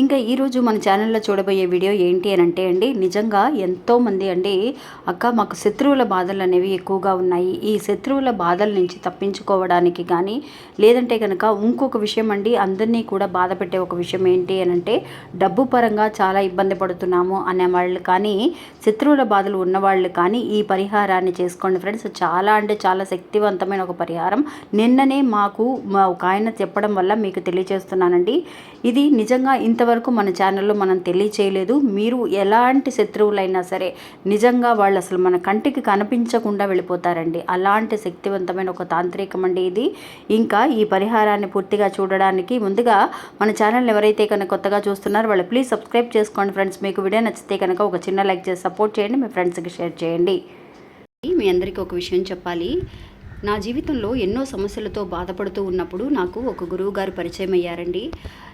ఇంకా ఈరోజు మన ఛానల్లో చూడబోయే వీడియో ఏంటి అని అంటే అండి నిజంగా ఎంతోమంది అండి అక్క మాకు శత్రువుల బాధలు అనేవి ఎక్కువగా ఉన్నాయి. ఈ శత్రువుల బాధల నుంచి తప్పించుకోవడానికి కానీ లేదంటే కనుక ఇంకొక విషయం అండి అందరినీ కూడా బాధ పెట్టే ఒక విషయం ఏంటి అని అంటే డబ్బు పరంగా చాలా ఇబ్బంది పడుతున్నాము అనే వాళ్ళు కానీ శత్రువుల బాధలు ఉన్నవాళ్ళు కానీ ఈ పరిహారాన్ని చేసుకోండి ఫ్రెండ్స్. చాలా అంటే చాలా శక్తివంతమైన ఒక పరిహారం. నిన్ననే మాకు మా ఒక ఆయన చెప్పడం వల్ల మీకు తెలియజేస్తున్నానండి. ఇది నిజంగా ఇంత ఇంతవరకు మన ఛానల్లో మనం తెలియచేయలేదు. మీరు ఎలాంటి శత్రువులైనా సరే నిజంగా వాళ్ళు అసలు మన కంటికి కనిపించకుండా వెళ్ళిపోతారండి. అలాంటి శక్తివంతమైన ఒక తాంత్రికం అండి ఇది. ఇంకా ఈ పరిహారాన్ని పూర్తిగా చూడడానికి ముందుగా మన ఛానల్ ఎవరైతే కనుక కొత్తగా చూస్తున్నారో వాళ్ళు ప్లీజ్ సబ్స్క్రైబ్ చేసుకోండి ఫ్రెండ్స్ మీకు వీడియో నచ్చితే కనుక ఒక చిన్న లైక్ చేసి సపోర్ట్ చేయండి. మీ ఫ్రెండ్స్కి షేర్ చేయండి. మీ అందరికీ ఒక విషయం చెప్పాలి. నా జీవితంలో ఎన్నో సమస్యలతో బాధపడుతూ ఉన్నప్పుడు నాకు ఒక గురువు గారు పరిచయం అయ్యారండి.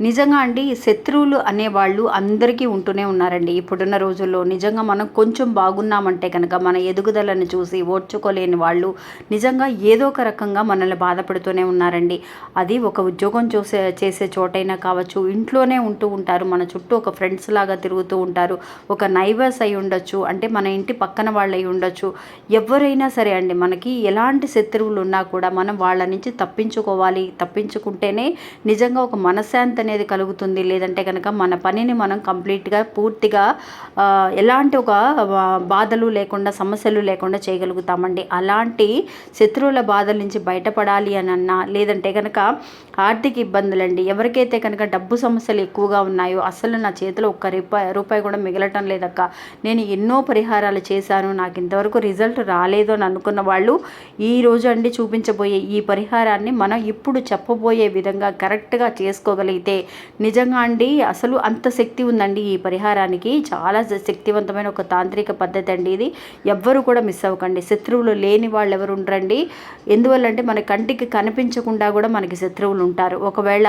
నిజంగా అండి శత్రువులు అనేవాళ్ళు అందరికీ ఉంటూనే ఉన్నారండి. ఇప్పుడున్న రోజుల్లో నిజంగా మనం కొంచెం బాగున్నామంటే కనుక మన ఎదుగుదలను చూసి ఓర్చుకోలేని వాళ్ళు నిజంగా ఏదో ఒక రకంగా మనల్ని బాధపడుతూనే ఉన్నారండి. అది ఒక ఉద్యోగం చూసే చేసే చోటైనా కావచ్చు ఇంట్లోనే ఉంటూ ఉంటారు. మన చుట్టూ ఒక ఫ్రెండ్స్ లాగా తిరుగుతూ ఉంటారు. ఒక నైబర్స్ అయి ఉండొచ్చు అంటే మన ఇంటి పక్కన వాళ్ళు అయి ఉండొచ్చు. ఎవరైనా సరే అండి మనకి ఎలాంటి శత్రువులు ఉన్నా కూడా మనం వాళ్ళ నుంచి తప్పించుకోవాలి. తప్పించుకుంటేనే నిజంగా ఒక మనశ్శాంతిని అనేది కలుగుతుంది. లేదంటే కనుక మన పనిని మనం కంప్లీట్గా పూర్తిగా ఎలాంటి ఒక బాధలు లేకుండా సమస్యలు లేకుండా చేయగలుగుతామండి. అలాంటి శత్రువుల బాధల నుంచి బయటపడాలి అని అన్నా లేదంటే కనుక ఆర్థిక ఇబ్బందులండి ఎవరికైతే కనుక డబ్బు సమస్యలు ఎక్కువగా ఉన్నాయో అసలు నా చేతిలో ఒక్క రూపాయి రూపాయి కూడా మిగలటం లేదక్క. నేను ఎన్నో పరిహారాలు చేశాను. నాకు ఇంతవరకు రిజల్ట్ రాలేదు అని అనుకున్న వాళ్ళు ఈ రోజు అండి చూపించబోయే ఈ పరిహారాన్ని మనం ఇప్పుడు చెప్పబోయే విధంగా కరెక్ట్గా చేసుకోగలిగితే నిజంగా అండి అసలు అంత శక్తి ఉందండి ఈ పరిహారానికి. చాలా శక్తివంతమైన ఒక తాంత్రిక పద్ధతి అండి ఇది. ఎవ్వరు కూడా మిస్ అవ్వకండి. శత్రువులు లేని వాళ్ళు ఎవరు ఉండరండి. ఎందువల్ల అంటే మన కంటికి కనిపించకుండా కూడా మనకి శత్రువులు ఉంటారు. ఒకవేళ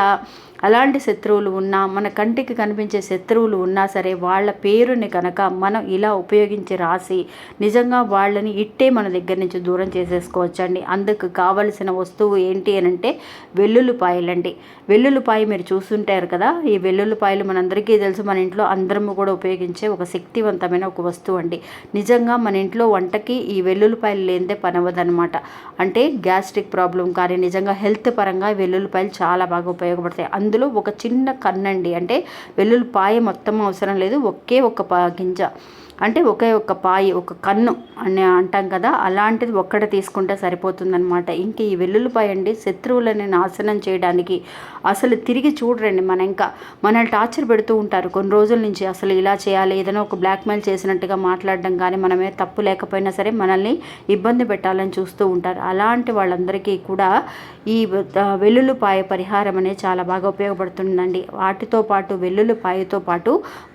అలాంటి శత్రువులు ఉన్నా మన కంటికి కనిపించే శత్రువులు ఉన్నా సరే వాళ్ళ పేరుని కనుక మనం ఇలా ఉపయోగించి రాసి నిజంగా వాళ్ళని ఇట్టే మన దగ్గర నుంచి దూరం చేసేసుకోవచ్చండి. అందుకు కావలసిన వస్తువు ఏంటి అని అంటే వెల్లుల్లిపాయలండి. వెల్లుల్లిపాయ మీరు చూస్తుంటారు కదా ఈ వెల్లుల్లిపాయలు మనందరికీ తెలుసు మన ఇంట్లో అందరము కూడా ఉపయోగించే ఒక శక్తివంతమైన ఒక వస్తువు అండి నిజంగా మన ఇంట్లో వంటకి ఈ వెల్లుల్లిపాయలు లేనిదే పనవదనమాట అంటే గ్యాస్ట్రిక్ ప్రాబ్లం కానీ నిజంగా హెల్త్ పరంగా వెల్లుల్లిపాయలు చాలా బాగా ఉపయోగపడతాయి. అందులో ఒక చిన్న కన్నండి. అంటే వెల్లుల్లిపాయ మొత్తం అవసరం లేదు. ఒకే ఒక పా గింజ. అంటే ఒకే ఒక పాయి ఒక కన్ను అని అంటాం కదా అలాంటిది ఒక్కటి తీసుకుంటే సరిపోతుందనమాట ఇంక ఈ వెల్లుల్లిపాయ అండి శత్రువులని నాశనం చేయడానికి అసలు తిరిగి చూడరండి మన ఇంకా. మనల్ని టార్చర్ పెడుతూ ఉంటారు కొన్ని రోజుల నుంచి అసలు ఇలా చేయాలి ఏదైనా ఒక బ్లాక్మెయిల్ చేసినట్టుగా మాట్లాడడం కానీ మనమే తప్పు లేకపోయినా సరే మనల్ని ఇబ్బంది పెట్టాలని చూస్తూ ఉంటారు. అలాంటి వాళ్ళందరికీ కూడా ఈ వెల్లుల్లిపాయ పరిహారం అనేది చాలా బాగా ఉపయోగపడుతుందండి. వాటితో పాటు వెల్లుల్లిపాయతో పాటు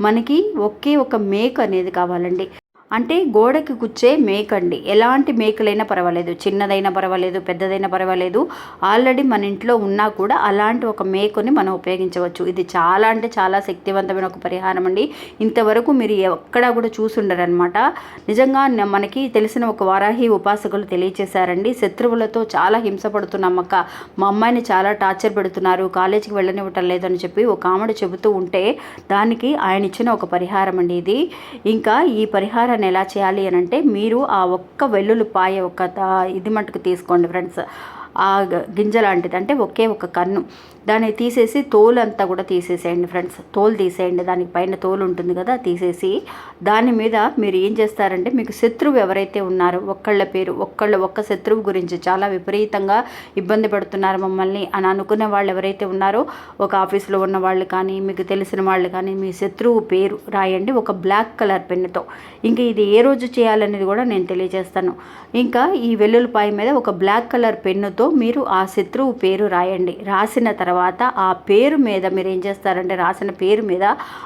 మనకి ఒకే ఒక మేక అనేది కావాలి. చేసుకోవాలండి. అంటే గోడకి కుచ్చే మేక అండి ఎలాంటి మేకలైనా పర్వాలేదు. చిన్నదైనా పర్వాలేదు పెద్దదైనా పర్వాలేదు. ఆల్రెడీ మన ఇంట్లో ఉన్నా కూడా అలాంటి ఒక మేకని మనం ఉపయోగించవచ్చు. ఇది చాలా అంటే చాలా శక్తివంతమైన ఒక పరిహారం అండి. ఇంతవరకు మీరు ఎక్కడా కూడా చూసుండరనమాట నిజంగా మనకి తెలిసిన ఒక వారాహి ఉపాసకులు తెలియచేశారండి. శత్రువులతో చాలా హింస పడుతున్నాం మా అమ్మాయిని చాలా టార్చర్ పెడుతున్నారు. కాలేజీకి వెళ్ళనివ్వటం లేదని చెప్పి ఒక ఆమెడు చెబుతూ ఉంటే దానికి ఆయన ఇచ్చిన ఒక పరిహారం అండి ఇది. ఇంకా ఈ పరిహారాన్ని ఎలా చేయాలి అని అంటే మీరు ఆ ఒక్క వెల్లుల్లిపాయ ఒక ఇది మటుకు తీసుకోండి ఫ్రెండ్స్. ఆ గింజ లాంటిది. అంటే ఒకే ఒక కన్ను. దాన్ని తీసేసి తోలు అంతా కూడా తీసేసేయండి ఫ్రెండ్స్. తోలు తీసేయండి. దానికి పైన తోలు ఉంటుంది కదా తీసేసి దాని మీద మీరు ఏం చేస్తారంటే మీకు శత్రువు ఎవరైతే ఉన్నారో ఒక్కళ్ళ పేరు ఒక్కళ్ళ ఒక్క శత్రువు గురించి చాలా విపరీతంగా ఇబ్బంది పడుతున్నారు మమ్మల్ని. అని అనుకునే వాళ్ళు ఎవరైతే ఉన్నారో ఒక ఆఫీస్లో ఉన్న వాళ్ళు కానీ మీకు తెలిసిన వాళ్ళు కానీ మీ శత్రువు పేరు రాయండి ఒక బ్లాక్ కలర్ పెన్నుతో. ఇంకా ఇది ఏ రోజు చేయాలనేది కూడా నేను తెలియజేస్తాను. ఇంకా ఈ వెల్లుల్లిపాయ మీద ఒక బ్లాక్ కలర్ పెన్నుతో మీరు ఆ శత్రువు పేరు రాయండి. రాసిన తర్వాత తర్వాత ఆ పేరు మీద మీరు ఏం చేస్తారంటే రాసిన పేరు మీద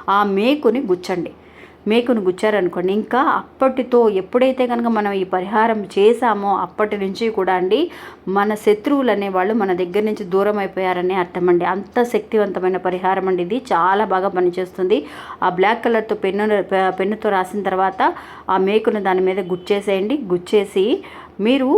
ఆ మేకుని గుచ్చండి. మేకును గుచ్చారనుకోండి. ఇంకా అప్పటితో ఎప్పుడైతే కనుక మనం ఈ పరిహారం చేశామో అప్పటి నుంచి కూడా అండి మన శత్రువులు అనేవాళ్ళు మన దగ్గర నుంచి దూరం అయిపోయారనే అర్థం అండి అంత శక్తివంతమైన పరిహారం అండి ఇది. చాలా బాగా పనిచేస్తుంది. ఆ బ్లాక్ కలర్తో పెన్ను పెన్నుతో రాసిన తర్వాత ఆ మేకును దాని మీద గుచ్చేసేయండి. గుచ్చేసి మీరు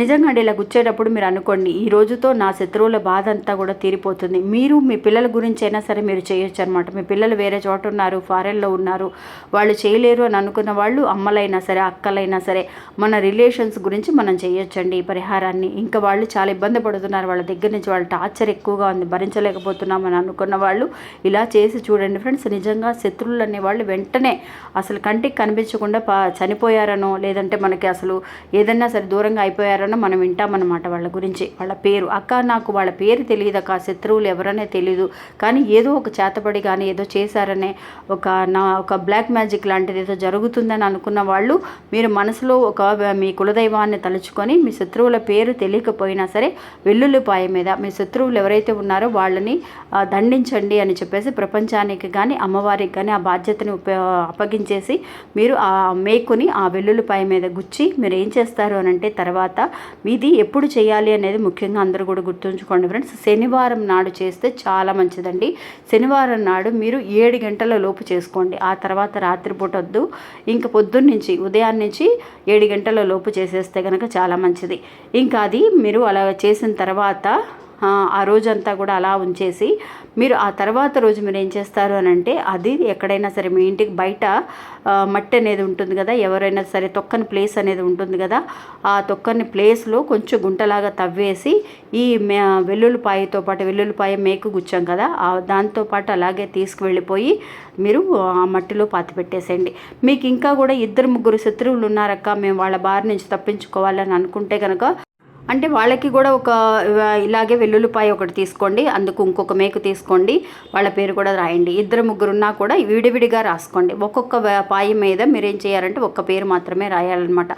నిజంగా అండి ఇలా గుచ్చేటప్పుడు మీరు అనుకోండి ఈ రోజుతో నా శత్రువుల బాధ అంతా కూడా తీరిపోతుంది. మీరు మీ పిల్లల గురించి అయినా సరే మీరు చేయొచ్చు అనమాట మీ పిల్లలు వేరే చోట ఉన్నారు ఫారెన్లో ఉన్నారు వాళ్ళు చేయలేరు అని అనుకున్న వాళ్ళు అమ్మలైనా సరే అక్కలైనా సరే మన రిలేషన్స్ గురించి మనం చేయొచ్చండి ఈ పరిహారాన్ని. ఇంకా వాళ్ళు చాలా ఇబ్బంది పడుతున్నారు. వాళ్ళ దగ్గర నుంచి వాళ్ళ టార్చర్ ఎక్కువగా ఉంది భరించలేకపోతున్నామని అనుకున్న వాళ్ళు ఇలా చేసి చూడండి ఫ్రెండ్స్. నిజంగా శత్రువులు అనేవాళ్ళు వెంటనే అసలు కంటికి కనిపించకుండా పా చనిపోయారనో లేదంటే మనకి అసలు ఏదన్నా సరే దూరంగా అయిపోయారో అయిపోయారనో మనం వింటామన్నమాట వాళ్ళ గురించి వాళ్ళ పేరు. అక్క నాకు వాళ్ళ పేరు తెలియదు అక్క శత్రువులు ఎవరనే తెలియదు కానీ ఏదో ఒక చేతబడి కానీ ఏదో చేశారనే ఒక నా ఒక బ్లాక్ మ్యాజిక్ లాంటిది ఏదో జరుగుతుందని అనుకున్న వాళ్ళు మీరు మనసులో ఒక మీ కులదైవాన్ని తలుచుకొని మీ శత్రువుల పేరు తెలియకపోయినా సరే వెల్లుల్లిపాయ మీద మీ శత్రువులు ఎవరైతే ఉన్నారో వాళ్ళని దండించండి అని చెప్పేసి ప్రపంచానికి కానీ అమ్మవారికి కానీ ఆ బాధ్యతని ఉప అప్పగించేసి మీరు ఆ మేకుని ఆ వెల్లుల్లిపాయ మీద గుచ్చి మీరు ఏం చేస్తారు అని అంటే తర్వాత ఇది ఎప్పుడు చేయాలి అనేది ముఖ్యంగా అందరూ కూడా గుర్తుంచుకోండి ఫ్రెండ్స్. శనివారం నాడు చేస్తే చాలా మంచిదండి. శనివారం నాడు మీరు ఏడు గంటల లోపు చేసుకోండి. ఆ తర్వాత రాత్రిపూట వద్దు ఇంకా పొద్దున్న నుంచి ఉదయాన్నే నుంచి ఏడు గంటల లోపు చేసేస్తే కనుక చాలా మంచిది. ఇంకా అది మీరు అలా చేసిన తర్వాత ఆ, రోజంతా కూడా అలా ఉంచేసి మీరు ఆ తర్వాత రోజు మీరు ఏం చేస్తారు అని అంటే అది ఎక్కడైనా సరే మీ ఇంటికి బయట మట్టి అనేది ఉంటుంది కదా ఎవరైనా సరే తొక్కని ప్లేస్ అనేది ఉంటుంది కదా ఆ తొక్కని ప్లేస్లో కొంచెం గుంటలాగా తవ్వేసి ఈ మే వెల్లుల్లిపాయతో పాటు వెల్లుల్లిపాయ మేకు గుచ్చాం కదా ఆ దాంతో పాటు అలాగే తీసుకువెళ్ళిపోయి మీరు ఆ మట్టిలో పాతి పెట్టేసేయండి. మీకు ఇంకా కూడా ఇద్దరు ముగ్గురు శత్రువులు ఉన్నారక్క మేము వాళ్ళ బారి నుంచి తప్పించుకోవాలని అనుకుంటే కనుక అంటే వాళ్ళకి కూడా ఒక ఇలాగే వెల్లుల్లిపాయ ఒకటి తీసుకోండి అందుకు ఇంకొక మేకు తీసుకోండి వాళ్ళ పేరు కూడా రాయండి. ఇద్దరు ముగ్గురు ఉన్నా కూడా విడివిడిగా రాసుకోండి. ఒక్కొక్క పాయ మీద మీరు ఏం చేయాలంటే ఒక్క పేరు మాత్రమే రాయాలన్నమాట.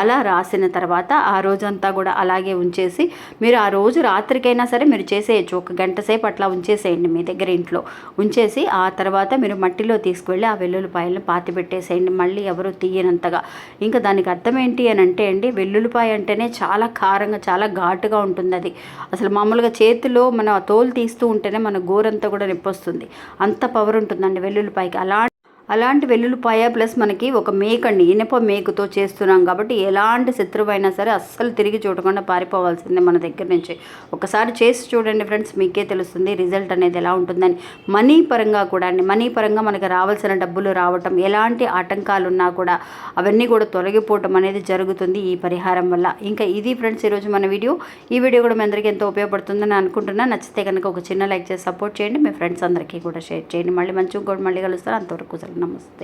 అలా రాసిన తర్వాత ఆ రోజంతా కూడా అలాగే ఉంచేసి మీరు ఆ రోజు రాత్రికైనా సరే మీరు చేసేయచ్చు. ఒక గంట సేపు అట్లా ఉంచేసేయండి మీ దగ్గర ఇంట్లో. ఉంచేసి ఆ తర్వాత మీరు మట్టిలో తీసుకువెళ్ళి ఆ వెల్లుల్లిపాయలను పాతి పెట్టేసేయండి. మళ్ళీ ఎవరు తీయనంతగా. ఇంకా దానికి అర్థం ఏంటి అని అంటే అండి వెల్లుల్లిపాయ అంటేనే చాలా కారంగా చాలా ఘాటుగా ఉంటుంది అది అసలు మామూలుగా చేతిలో మన తోలు తీస్తూ ఉంటేనే మన గోరంతా కూడా నొప్పి వస్తుంది. అంత పవర్ ఉంటుందండి వెల్లుల్లిపాయకి అలా అలాంటి వెల్లుల్లిపాయ ప్లస్ మనకి ఒక మేకండి ఇనప మేకుతో చేస్తున్నాం కాబట్టి ఎలాంటి శత్రువు అయినా సరే అస్సలు తిరిగి చూడకుండా పారిపోవాల్సిందే మన దగ్గర నుంచి. ఒకసారి చేసి చూడండి ఫ్రెండ్స్ మీకే తెలుస్తుంది రిజల్ట్ అనేది ఎలా ఉంటుందని. మనీ పరంగా కూడా అండి మనీ పరంగా మనకి రావాల్సిన డబ్బులు రావటం ఎలాంటి ఆటంకాలు ఉన్నా కూడా అవన్నీ కూడా తొలగిపోవటం అనేది జరుగుతుంది ఈ పరిహారం వల్ల. ఇంకా ఇది ఫ్రెండ్స్ ఈరోజు మన వీడియో. ఈ వీడియో కూడా మీ అందరికీ ఎంతో ఉపయోగపడుతుందని అనుకుంటున్నా. నచ్చితే కనుక ఒక చిన్న లైక్ చేసి సపోర్ట్ చేయండి. మీ ఫ్రెండ్స్ అందరికీ కూడా షేర్ చేయండి. మళ్ళీ మంచి కూడా మళ్ళీ కలుస్తారు అంతవరకు నమస్తే